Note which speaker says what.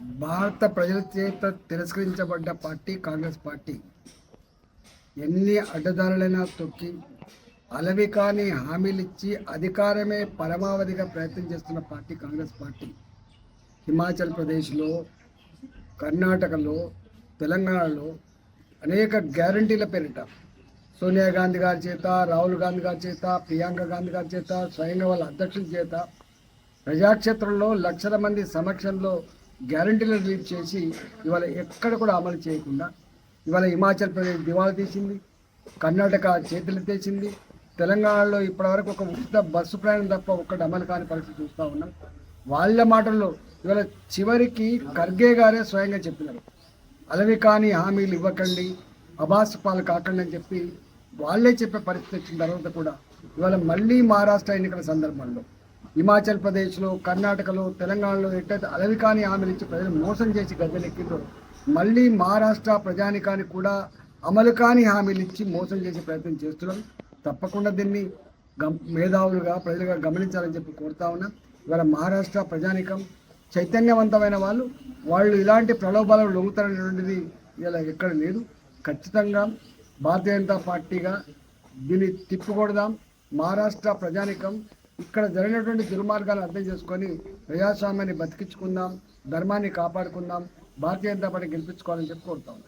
Speaker 1: భారత ప్రజల చేత తిరస్కరించబడ్డ పార్టీ కాంగ్రెస్ పార్టీ. ఎన్ని అడ్డదారులైనా తొక్కి అలవి కాని హామీలిచ్చి అధికారమే పరమావధిగా ప్రయత్నం చేస్తున్న పార్టీ కాంగ్రెస్ పార్టీ. హిమాచల్ ప్రదేశ్లో కర్ణాటకలో తెలంగాణలో అనేక గ్యారంటీల పేరిట సోనియా గాంధీ గారి చేత రాహుల్ గాంధీ గారి చేత ప్రియాంక గాంధీ గారి చేత స్వయంగా వాళ్ళ అధ్యక్షుల చేత ప్రజాక్షేత్రంలో లక్షల మంది సమక్షంలో గ్యారంటీలు రిలీజ్ చేసి ఇవాళ ఎక్కడ కూడా అమలు చేయకుండా ఇవాళ హిమాచల్ ప్రదేశ్ దివాళా తీసింది కర్ణాటక చేతులు తీసింది తెలంగాణలో ఇప్పటివరకు ఒక ఉచిత బస్సు ప్రయాణం తప్ప ఒక్కటి అమలు కాని పరిస్థితి చూస్తూ ఉన్నాం. వాళ్ళ మాటల్లో ఇవాళ చివరికి ఖర్గే గారే స్వయంగా చెప్పినారు. అలవి కాని హామీలు ఇవ్వకండి అబాస్ పాలు కాకండి అని చెప్పి వాళ్ళే చెప్పే పరిస్థితి వచ్చిన తర్వాత కూడా ఇవాళ మళ్ళీ మహారాష్ట్ర ఎన్నికల సందర్భంలో హిమాచల్ ప్రదేశ్లో కర్ణాటకలో తెలంగాణలో ఎట్టయితే అలవి కాని హామీలు ఇచ్చి ప్రజలు మోసం చేసి గద్దెలెక్కిందో మళ్ళీ మహారాష్ట్ర ప్రజానికానికి కూడా అమలు కాని హామీలు ఇచ్చి మోసం చేసే ప్రయత్నం చేస్తున్నాం. తప్పకుండా దీన్ని గం మేధావులుగా ప్రజలుగా గమనించాలని చెప్పి కోరుతా ఉన్నా. ఇవాళ మహారాష్ట్ర ప్రజానికం చైతన్యవంతమైన వాళ్ళు వాళ్ళు ఇలాంటి ప్రలోభాలకు లొంగుతారనేటువంటిది ఇలా ఎక్కడ లేదు. ఖచ్చితంగా భారతీయ జనతా పార్టీగా దీన్ని తిప్పికొడదాం. మహారాష్ట్ర ప్రజానికం ఇక్కడ జరిగినటువంటి దుర్మార్గాలను అర్థం చేసుకొని ప్రజాస్వామ్యాన్ని బతికించుకుందాం ధర్మాన్ని కాపాడుకుందాం భారతీయ జనతా పార్టీ గెలిపించుకోవాలని చెప్పి కోరుతాం